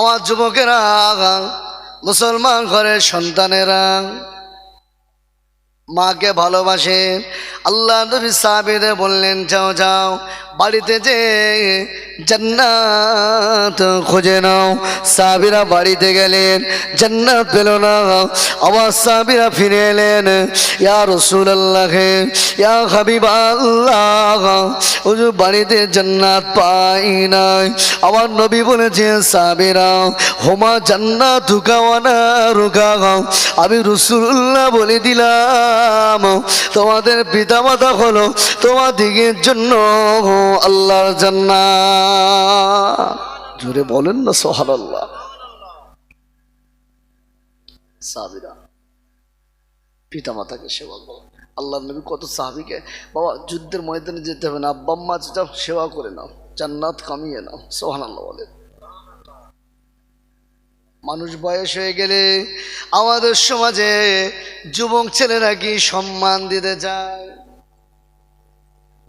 আমার যুবকেরা মুসলমান ঘরের সন্তানেরা মাকে ভালোবাসেন আল্লাহ নবী সাহাবিদে বললেন যাও যাও বাড়িতে যে জান্নাত খুঁজে নাও সাবিরা বাড়িতে গেলেন, জান্নাত পেল না। আবার সাবিরা ফিরে এলেন, ইয়া রসুল আল্লাহ ইয়া হাবিব আল্লাহ হুজু বাড়িতে জান্নাত পাই নাই। আমার নবী বলেছে সাবিরা হোমা জান্নাত ঢুকাওয়ানা রুকা আমি রসুল্লাহ বলে দিলাম, তোমাদের পিতা মাতা হলো তোমার দিকের জন্য। আল্লাহর জান্নাত। জোরে বলেন না সোহান আল্লাহ পিতা মাতাকে সেবা করো। আল্লাহ নবী কত সাহাবিকে, বাবা, যুদ্ধের ময়দানে যেতে হবে না, আব্বা, আম্মা, যা সেবা করে নাও, জান্নাত কামিয়ে নাও সোহান আল্লাহ বলে। মানুষ বয়স হয়ে গেলে আমাদের সমাজে যুবক ছেলেরা কি সম্মান দিতে যায়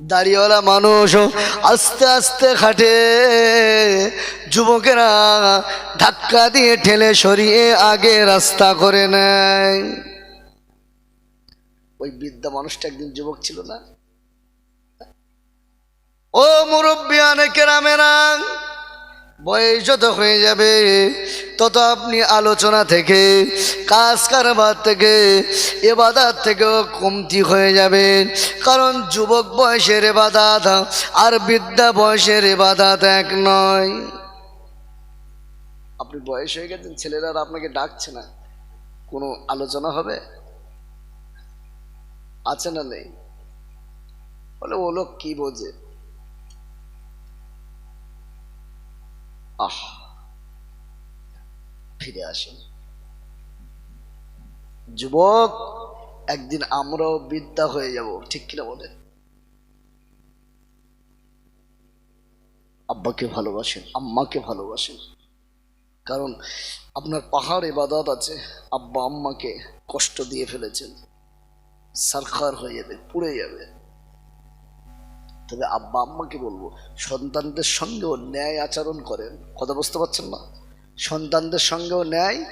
দাড়িওয়ালা মানুষ আস্তে আস্তে খাটে, যুবকেরা ধাক্কা দিয়ে ঠেলে সরিয়ে আগে রাস্তা করে নেয়। ওই বৃদ্ধা মানুষটা একদিন যুবক ছিল না? ও মুরব্বী কেরামেরা বয়স যত হয়ে যাবে, তত আপনি আলোচনা থেকে, কাজ কারবার থেকে এবাদার থেকেও কমতি হয়ে যাবেন কারণ যুবক বয়সের এবাদাত আর বৃদ্ধা বয়সের এবাদাত এক নয়। আপনি বয়স হয়ে গেছেন, ছেলেরা আপনাকে ডাকছে না। কোনো আলোচনা হবে? আছে না নেই? বলে, ও লোক কি বোঝে? আহ, ফিরে আসেন। যুবক, একদিন আমরাও বিদ্যা হয়ে যাব, ঠিক কিনা বলে আব্বাকে ভালোবাসেন, আম্মাকে ভালোবাসেন। কারণ আপনার পাহাড় এবাদত আছে, আব্বা আম্মাকে কষ্ট দিয়ে ফেলেছেন। সারখার হয়ে যাবে, পুড়ে যাবে। তবে আব্বা আম্মাকে বলব, সন্তানদের সঙ্গেও ন্যায় আচরণ করেন। কথা বুঝতে পারছেন না? সন্তানদের সঙ্গেও ন্যায়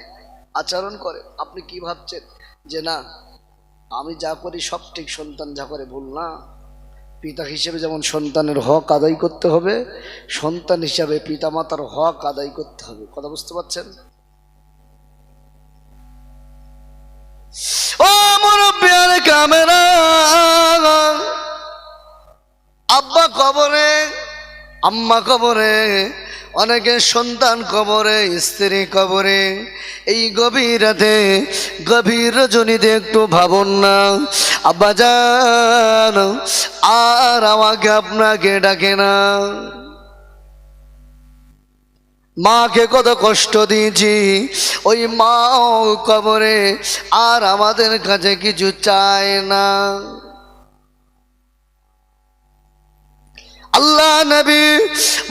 আচরণ করেন। আপনি কি ভাবছেন? যে না, আমি যা করি সব ঠিক, সন্তান যা করে ভুল না। পিতা হিসেবে যেমন সন্তানের হক আদায় করতে হবে, সন্তান হিসাবে পিতা মাতার হক আদায় করতে হবে। কথা বুঝতে পারছেন? ও আর ক্যামেরা আব্বা কবরে, আম্মা কবরে, অনেকে সন্তান কবরে, স্ত্রী কবরে। এই গভীর রাতে, গভীর রজনীতে একটু ভাবুন না। আব্বা যান আর আমাকে আপনাকে ডাকে না। মাকে কত কষ্ট দিয়েছি। ওই মাও কবরে, আর আমাদের কাছে কিছু চায় না। আল্লাহ নবী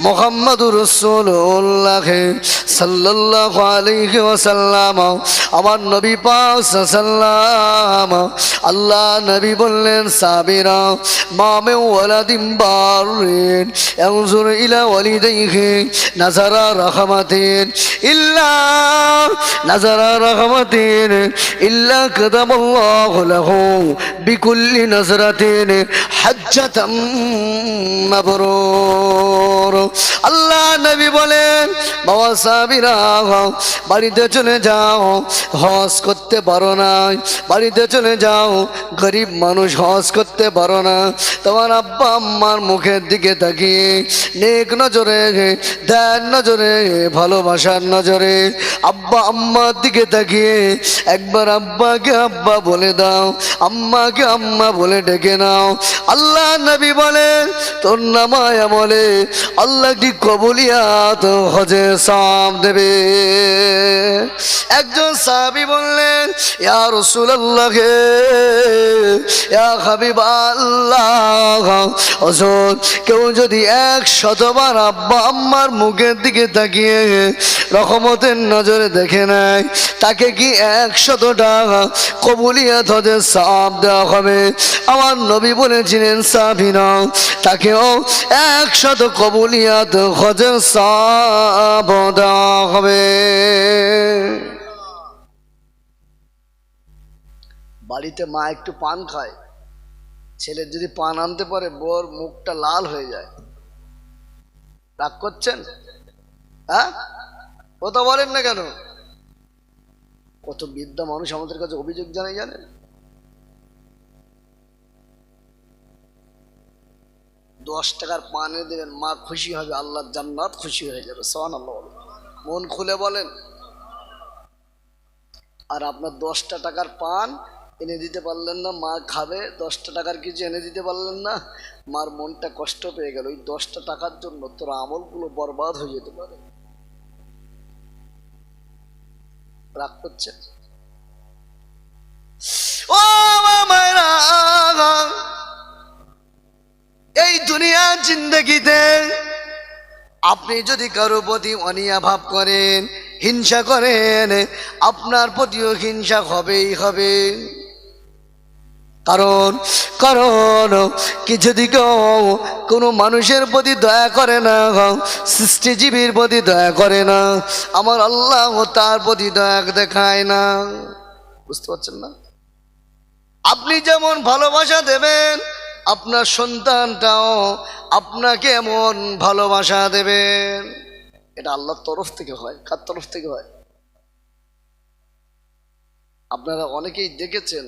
মোহাম্মদুর রসুল্লাহ সাল্লাহ আলাইহি ওয়াসাল্লাম, আমার নবী পাক সাল্লাম আল্লাহ নবী বললেন, সাবিরা মামে ওয়ালাদিম বারিন এনজুর ইলা ওয়ালিদাইহি নাজারা রাহমাতিন, ইল্লা নাজারা রাহমাতিন, ইল্লা কাদামাল্লাহু লাহু বিকুল্লি নাজরাতিন, হাজ্জাতাম মাবরুর আল্লাহ নবী বলেন, বাবা সাবিরা বাড়িতে চলে যাও, হজ করতে পারো না। বাড়িতে চলে যাও, গরিব মানুষ হজ করতে পারো না। তোমার আব্বা আম্মার মুখের দিকে তাকিয়ে, নেক নজরে দেন নজরে, ভালোবাসার নজরে আব্বা আম্মার দিকে তাকিয়ে, একবার আব্বাকে আব্বা বলে দাও, আম্মাকে আম্মা বলে ডেকে নাও। আল্লাহ নবী বলেন, তোর নামায় বলে আল্লাহ কি কবুলিয়াত হজে সাম দেবে। একজন সাহাবি বললেন, ইয়া রসুল আল্লাহকে ইয়া হাবিব আল্লাহ হজর কেউ যদি এক শতবার আব্বা আম্মার মুখের দিকে তাকিয়ে রহমতের নজরে দেখে নেয়, তাকে কি একশত টাকা কবুলিয়াত হজে সাপ দেওয়া হবে? আমার নবী বলেছিলেন তাকে তাকেও একশত কবুলিয়াত হজের দেওয়া হবে। বাড়িতে মা একটু পান খায়। ছেলের যদি পান আনতে পারে বোর মুখটা লাল হয়ে যায়। রাগ করছেন? হ্যাঁ? কথা বলেন না কেন? কত বিদ্যা মানুষ আমাদের কাছে অভিযোগ জানাই জানেন? দশ টাকার পান দেবেন, মা খুশি হবে, আল্লাহ জান্নাত খুশি হয়ে যাবে সোহান আল্লাহ। মন খুলে বলেন। আর আপনার দশটা টাকার পান এনে দিতে পারলেন না, মা খাবে, দশটা টাকার কিছু এনে দিতে পারলেন না, মার মনটা কষ্ট পেয়ে গেল। ওই দশটা টাকার জন্য তোর আমলগুলো বরবাদ হয়ে যেতে পারে। রাগ করছে? ও এই দুনিয়া জিন্দগিতে আপনি যদি কারও প্রতি অনিয়া ভাব করেন, হিংসা করেন, আপনার প্রতিও হিংসা হবেই হবে। কারণ কারণ কিছু দিকেও কোনো মানুষের প্রতি দয়া করে না, সৃষ্টিজীবীর প্রতি দয়া করে না, আমার আল্লাহ তার প্রতি দয়া দেখায় না। বুঝতে পারছেন না? আপনি যেমন ভালোবাসা দেবেন আপনার সন্তানটাও আপনাকে এমন ভালোবাসা দেবেন এটা আল্লাহর তরফ থেকে হয়, কার তরফ থেকে হয়? আপনারা অনেকেই দেখেছেন,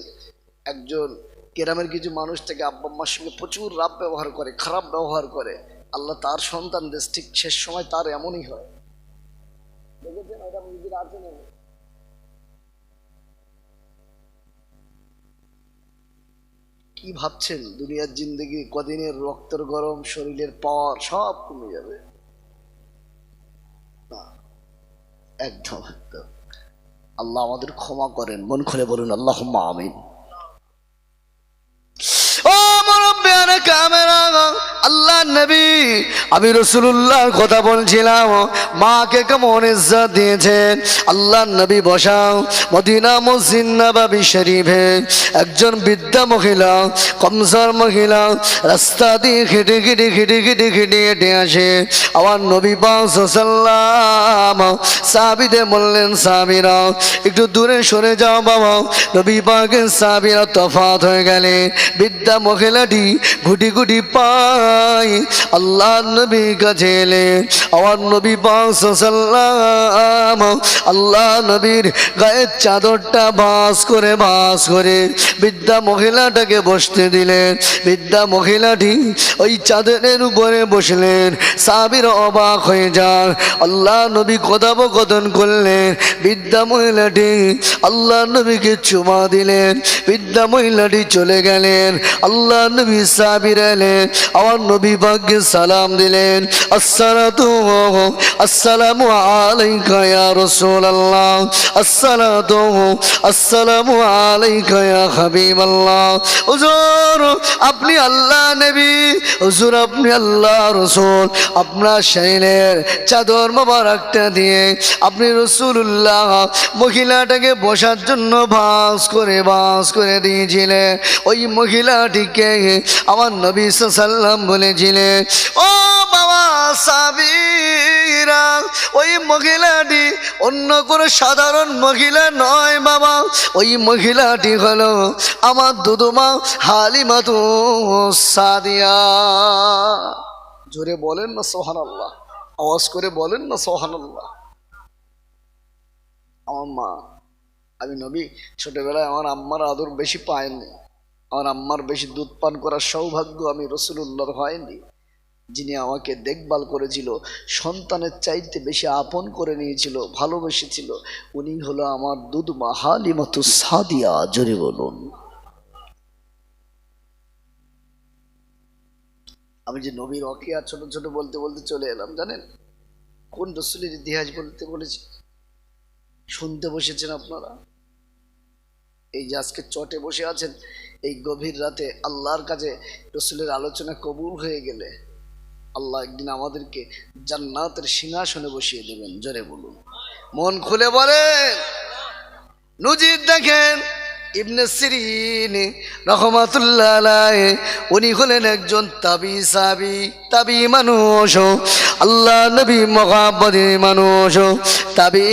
একজন গ্রামের কিছু মানুষ থেকে আব্বা আম্মার সঙ্গে প্রচুর রাব ব্যবহার করে, খারাপ ব্যবহার করে। আল্লাহ তার সন্তানদের ঠিক শেষ সময় তার এমনই হয়। দেখেছেন এটা নিজের আছেন এমন। কি ভাবছেন? দুনিয়ার জিন্দগি কদিনের রক্তের গরম, শরীরের পাওয়ার, সব কমে যাবে। একদম একদম। আল্লাহ আমাদের ক্ষমা করেন। মন খুলে বলুন আল্লাহ আমিন ও মুরব্বিয়ানে ক্যামেরা আল্লাহ নবী, আমি রসুল্লাহর কথা বলছিলাম, মাকে কেমন ইজ্জত দিয়েছেন আল্লাহ নবী বসাও, মদিনা মসজিদ শরীফে একজন বৃদ্ধা মহিলা কমসর মহিলা, রাস্তা দিয়ে খেটে খেটে খেটে খেটে খেটে হেঁটে আসে। আমার নবী পাসাল্লাম সাবিদে বললেন সাবিরা একটু দূরে সরে যাও বাবা। নবী পাকের সাবিরা তফাত হয়ে গেলে বৃদ্ধা মহিলাটি গুটি গুটি পাই আল্লাহ নবী কাছে আমার নবী পাসাল্লাম আল্লাহ নবীর গায়ের চাদরটা বাস করে বাস করে বৃদ্ধা মহিলাটাকে বসতে দিলেন। বৃদ্ধা মহিলাটি ওই চাদরের উপরে বসলেন। সাবির অবাক হয়ে যান। আল্লাহ নবী কথোপকথন করলেন। বৃদ্ধা মহিলাটি আল্লাহ নবীকে চুমা দিলেন। বৃদ্ধা মহিলাটি চলে গেলেন। আল্লাহ নবী সাবির এলেন আমার নবী ভাগ্যে সালাম দিলেন, আসসালাতু আসসালামু আলাইকা ইয়া রাসূলুল্লাহ, আসসালাতু আসসালামু আলাইকা ইয়া হাবিবাল্লাহ। হুজুর, আপনি আল্লাহ নবী, হুজুর আপনি আল্লাহ রসুল, আপনার শরীরের চাদর মোবারকটা দিয়ে আপনি রসুল্লাহ মহিলাটাকে বসার জন্য বাস করে বাস করে দিয়েছিলেন। ওই মহিলাটিকে আমার নবী সাল্লাম বলেছিলেন ও বাবা সাবিরা, ওই মহিলাটি অন্য কোনো সাধারণ মহিলা নয় বাবা। ওই মহিলাটি হলো আমার দুদুমা হালিমা তো সাদিয়া। জোরে বলেন না সোহান আল্লাহ আওয়াজ করে বলেন না সোহান আল্লাহ আমার মা, আমি নবী, ছোটবেলায় আমার আম্মার আদর বেশি পাইনি আমার আম্মার বেশি দুধ পান করার সৌভাগ্য আমি রসুল্লাহর হয়নি, যিনি আমাকে দেখভাল করেছিল, সন্তানের চাইতে বেশি আপন করে নিয়েছিল, ভালোবেসেছিল, উনি হলো আমার দুধমা হালিমাতু সাদিয়া, জোরে বলুন। আমি যে নবীর অকিয়া ছোট ছোট বলতে বলতে চলে এলাম, জানেন? কোন রসুলের ইতিহাস বলতে বলেছি? শুনতে বসেছেন আপনারা? এই যে আজকে চটে বসে আছেন এই গভীর রাতে আল্লাহর কাছে রসুলের আলোচনা কবুল হয়ে গেলে আল্লাহ একদিন আমাদেরকে জান্নাতের সিংহাসনে বসিয়ে দেবেন, জোরে বলুন। মন খুলে বলেন। নজির দেখেন, ইবনে সিরিন রহমাতুল্লাহ উনি হলেন একজন তাবি সাবি, তাবি মানুষ। আল্লাহ নবী মহাব্বদী মানুষ। তাবি